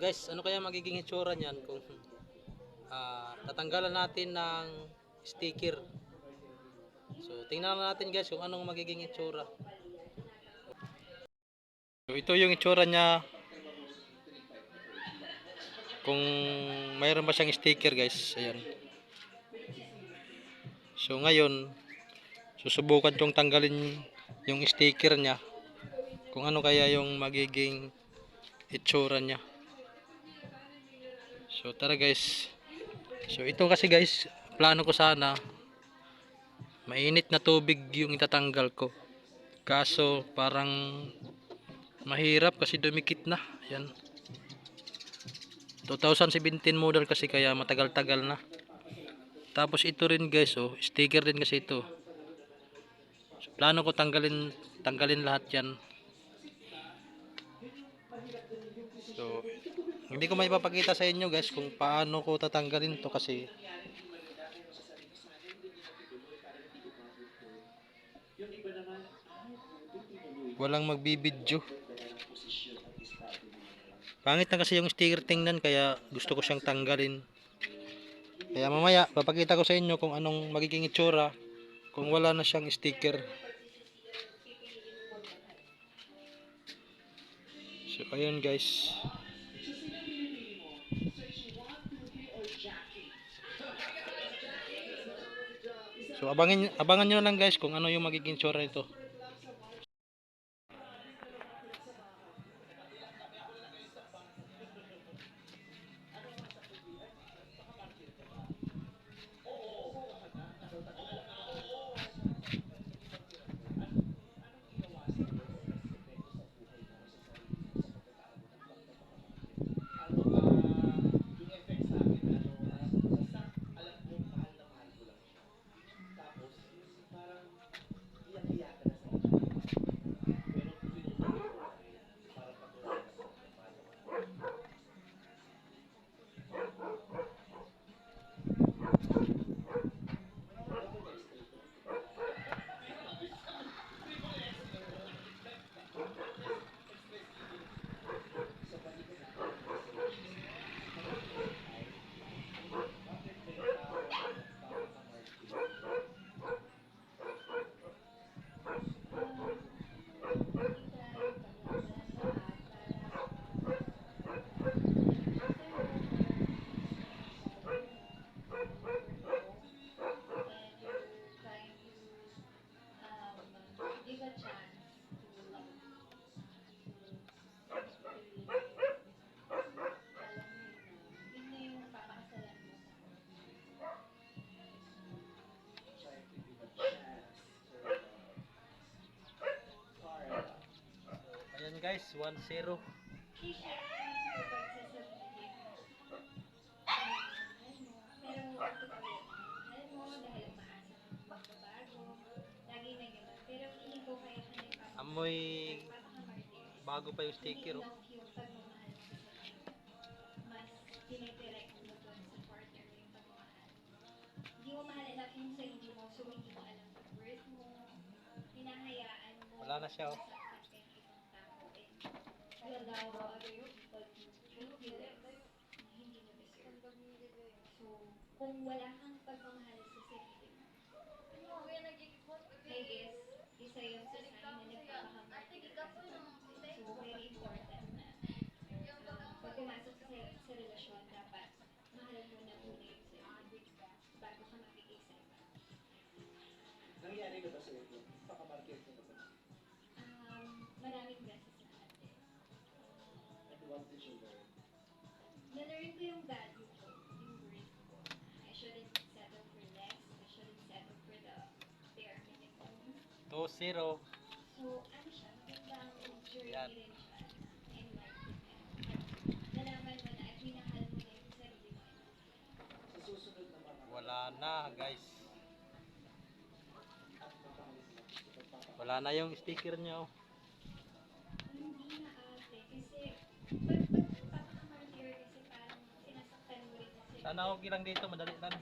guys, ano kaya magiging itsura niyan kung ah, tatanggalan natin ng sticker. So, tingnan natin guys kung anong magiging itsura. So, ito yung itsura niya. Kung mayroon ba siyang sticker guys, ayan. So, ngayon, susubukan kong tanggalin yung sticker niya. Kung ano kaya yung magiging itsura niya. So tara guys. So ito kasi guys, plano ko sana mainit na tubig yung itatanggal ko. Kaso parang mahirap kasi dumikit na. Yan. 2017 model kasi kaya matagal-tagal na. Tapos ito rin guys, oh, sticker din kasi ito. So, plano ko tanggalin tanggalin lahat 'yan. Hindi ko maipapakita sa inyo guys kung paano ko tatanggalin to kasi walang magbibidyo. Pangit na kasi yung sticker tingnan kaya gusto ko siyang tanggalin. Kaya mamaya papakita ko sa inyo kung anong magiging itsura kung wala na siyang sticker. So ayun guys. So abangin abangan niyo lang guys kung ano yung magiging tsura nito. Ka nagpapakamartir. Amoy bago pa yung sticker. Oh. Wala na siya, oh. And you allow other people to treat you less na hindi mo deserve. So, kung wala kang pagmamahal sa sarili mo, I guess, isa yun sa sign na pag- So, very what did you learn? Na-learn ko yung value ko, yung worth ko. I shouldn't settle for less. I shouldn't settle for the bare minimum. 2-0. So, ano siya, magandang journey Yan. rin siya. Nalaman mo na at minahal mo na yung sarili mo. Sa susunod na mga Wala na guys. at sa. Wala na yung sticker niya. Oh. Okay lang dito, madali lang.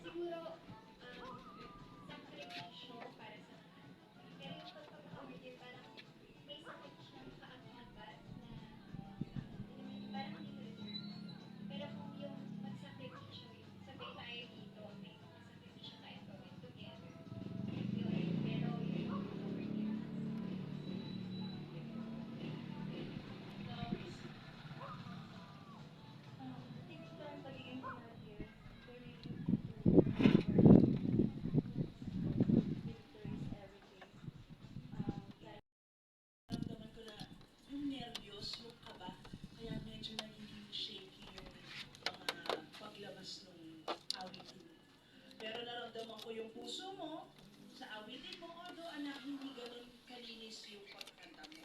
O yung puso mo sa awitin mo, although anak, hindi ganun kalinis yung pagkanta mo.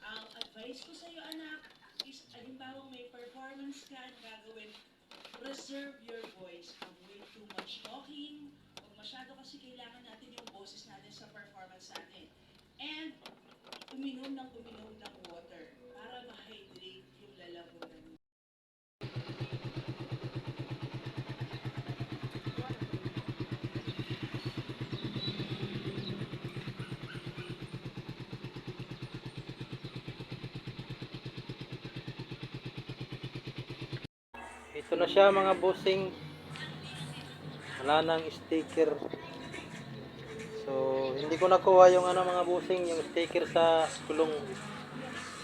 Ang advice ko sa'yo, anak, is, halimbawa may performance ka gagawin, reserve your voice. Avoid too much talking. Huwag masyado kasi kailangan natin yung boses natin sa performance natin. And, uminom ng uminom ng water para ma-hydrate yung lalamunan mo. Ito na siya mga bossing. Wala nang sticker. So, hindi ko nakuha yung ano mga bossing, yung sticker sa kulong.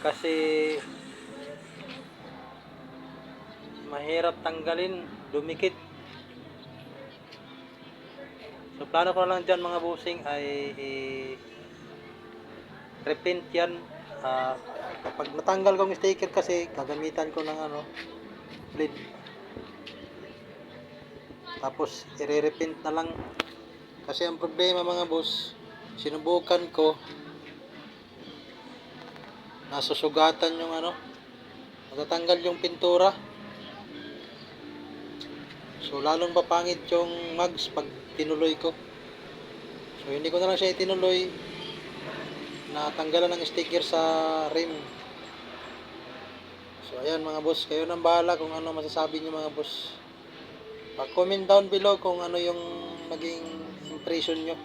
Kasi mahirap tanggalin, dumikit. So, plano ko na lang dyan mga bossing ay repaint yan. Ah, kapag natanggal ko yung sticker kasi gagamitan ko ng ano, lid. Tapos i-repaint na lang. Kasi ang problema mga boss, sinubukan ko nasusugatan yung ano, natatanggal yung pintura. So lalong papangit yung mags pag tinuloy ko. So hindi ko na lang siya itinuloy. Natanggalan ng sticker sa rim. So ayan mga boss, kayo nang bahala kung ano masasabi niyo mga boss. Pa-comment down below kung ano yung naging impression nyo.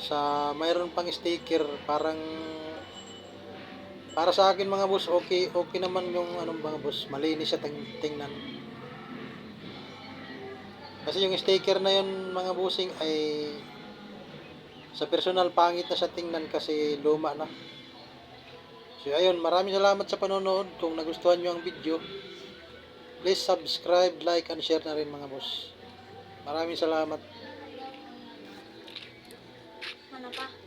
Sa mayroon pang sticker, parang para sa akin mga boss, okay okay naman yung anong mga boss, malinis siya ting tingnan. Kasi yung sticker na yun mga bossing ay sa personal pangit na siya tingnan kasi luma na. So ayun, maraming salamat sa panonood. Kung nagustuhan nyo ang video, please subscribe, like, and share na rin mga boss. Maraming salamat. Ano pa?